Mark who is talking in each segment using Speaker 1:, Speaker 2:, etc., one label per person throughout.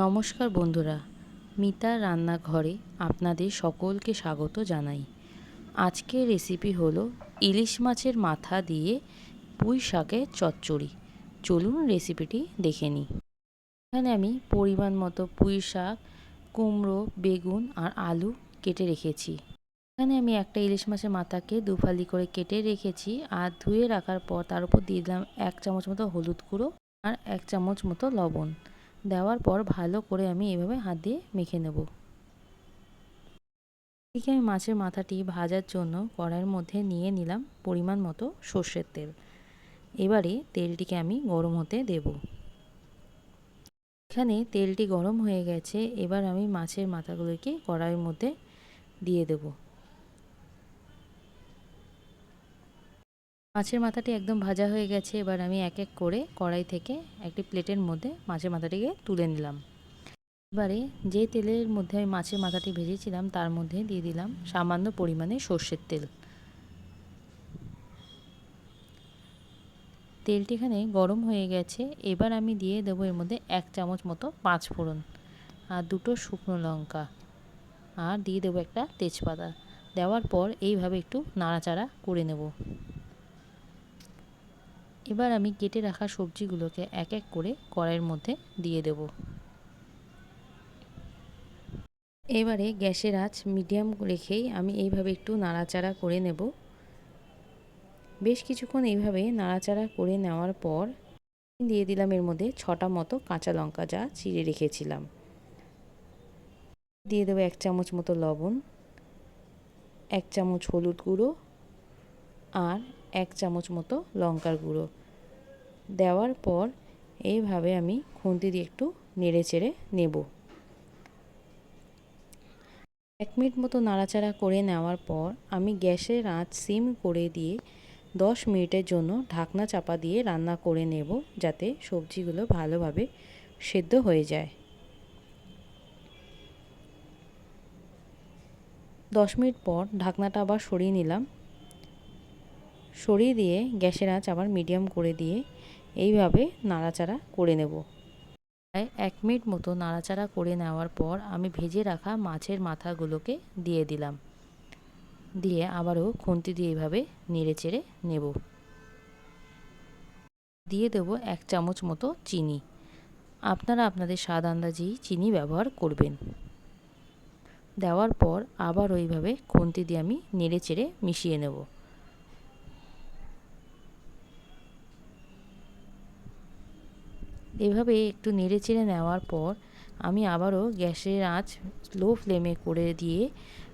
Speaker 1: নমস্কার বন্ধুরা মিতার রান্নাঘরে আপনাদের সকলকে স্বাগত জানাই। আজকের রেসিপি হলো ইলিশ মাছের মাথা দিয়ে পুঁই শাকের চচ্চড়ি। চলুন রেসিপিটি দেখে নিই। এখানে আমি পরিমাণ মতো পুঁই শাক, কুমড়ো, বেগুন আর আলু কেটে রেখেছি। এখানে আমি একটা ইলিশ মাছের মাথাকে দুফালি করে কেটে রেখেছি আর ধুয়ে রাখার পর তার উপর দিয়ে দিলাম এক চামচ মতো হলুদ গুঁড়ো আর এক চামচ মতো লবণ। দেওয়ার পর ভালো করে আমি এভাবে হাত দিয়ে মেখে নেব। এদিকে আমি মাছের মাথাটি ভাজার জন্য কড়াইয়ের মধ্যে নিয়ে নিলাম পরিমাণ মতো সর্ষের তেল। এবারে তেলটিকে আমি গরম হতে দেব। এখানে তেলটি গরম হয়ে গেছে, এবার আমি মাছের মাথাগুলোকে কড়াইয়ের মধ্যে দিয়ে দেবো। মাছের মাথাটি একদম ভাজা হয়ে গেছে, এবার আমি এক এক করে কড়াই থেকে একটি প্লেটের মধ্যে মাছের মাথাটিকে তুলে নিলাম। এবারে যে তেলের মধ্যে আমি মাছের মাথাটি ভেজেছিলাম, তার মধ্যে দিয়ে দিলাম সামান্য পরিমাণে সর্ষের তেল। তেলটি এখানে গরম হয়ে গেছে, এবার আমি দিয়ে দেবো এর মধ্যে এক চামচ মতো পাঁচ ফোড়ন আর দুটো শুকনো লঙ্কা আর দিয়ে দেবো একটা তেজপাতা। দেওয়ার পর এইভাবে একটু নাড়াচাড়া করে নেব। এবার আমি কেটে রাখা সবজিগুলোকে এক এক করে কড়াইয়ের মধ্যে দিয়ে দেব। এবারে গ্যাসের আঁচ মিডিয়াম রেখেই আমি এইভাবে একটু নাড়াচাড়া করে নেব। বেশ কিছুক্ষণ এইভাবে নাড়াচাড়া করে নেওয়ার পর দিয়ে দিলাম এর মধ্যে ছটা মতো কাঁচা লঙ্কা যা চিড়ে রেখেছিলাম। দিয়ে দেবো এক চামচ মতো লবণ, এক চামচ হলুদ গুঁড়ো আর এক চামচ মতো লঙ্কার গুঁড়ো। দেওয়ার পর এইভাবে আমি খুন্তি দিয়ে একটু নেড়ে চেড়ে নেব। এক মিনিট মতো নাড়াচাড়া করে নেওয়ার পর আমি গ্যাসের আঁচ সিম করে দিয়ে দশ মিনিটের জন্য ঢাকনা চাপা দিয়ে রান্না করে নেব যাতে সবজিগুলো ভালোভাবে সেদ্ধ হয়ে যায়। দশ মিনিট পর ঢাকনাটা আবার সরিয়ে নিলাম। সরিয়ে দিয়ে গ্যাসের আঁচ আবার মিডিয়াম করে দিয়ে এইভাবে নাড়াচাড়া করে নেব। প্রায় এক মিনিট মতো নাড়াচাড়া করে নেওয়ার পর আমি ভেজে রাখা মাছের মাথাগুলোকে দিয়ে দিলাম। দিয়ে আবারও খুন্তি দিয়ে এইভাবে নেড়ে চেড়ে নেব। দিয়ে দেব এক চামচ মতো চিনি। আপনারা আপনাদের স্বাদ আন্দাজেই চিনি ব্যবহার করবেন। দেওয়ার পর আবার ওইভাবে খুন্তি দিয়ে আমি নেড়ে চেড়ে মিশিয়ে নেব। এভাবে একটু নেড়ে চেড়ে নেওয়ার পর আমি আবারও গ্যাসের আঁচ লো ফ্লেমে করে দিয়ে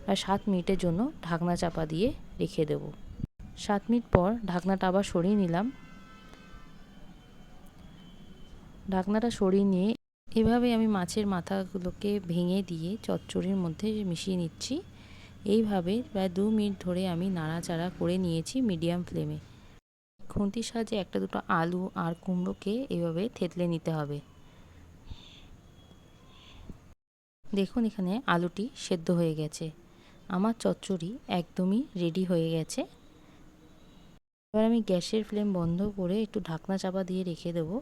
Speaker 1: আর সাত মিনিটের জন্য ঢাকনা চাপা দিয়ে রেখে দেব। সাত মিনিট পর ঢাকনাটা আবার সরিয়ে নিলাম। ঢাকনাটা সরিয়ে নিয়ে এভাবে আমি মাছের মাথাগুলোকে ভেঙে দিয়ে চচ্চড়ির মধ্যে মিশিয়ে নিচ্ছি। এইভাবে প্রায় দু মিনিট ধরে আমি নাড়াচাড়া করে নিয়েছি মিডিয়াম ফ্লেমে। খুন্তির সাহায্যে একটা দুটো আলু আর কুমড়োকে এভাবে থেতলে নিতে হবে। দেখুন এখানে আলুটি সেদ্ধ হয়ে গেছে। আমার চচ্চড়ি একদমই রেডি হয়ে গেছে। এবার আমি গ্যাসের ফ্লেম বন্ধ করে একটু ঢাকনা চাপা দিয়ে রেখে দেবো।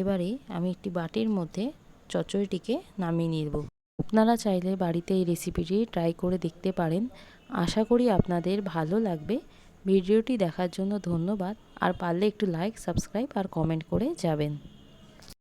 Speaker 1: এবারে আমি একটি বাটির মধ্যে চচ্চড়িটিকে নামিয়ে নিব। আপনারা চাইলে বাড়িতে এই রেসিপিটি ট্রাই করে দেখতে পারেন। আশা করি আপনাদের ভালো লাগবে। ভিডিওটি দেখার জন্য ধন্যবাদ। আর পারলে একটু লাইক সাবস্ক্রাইব আর কমেন্ট করে যাবেন।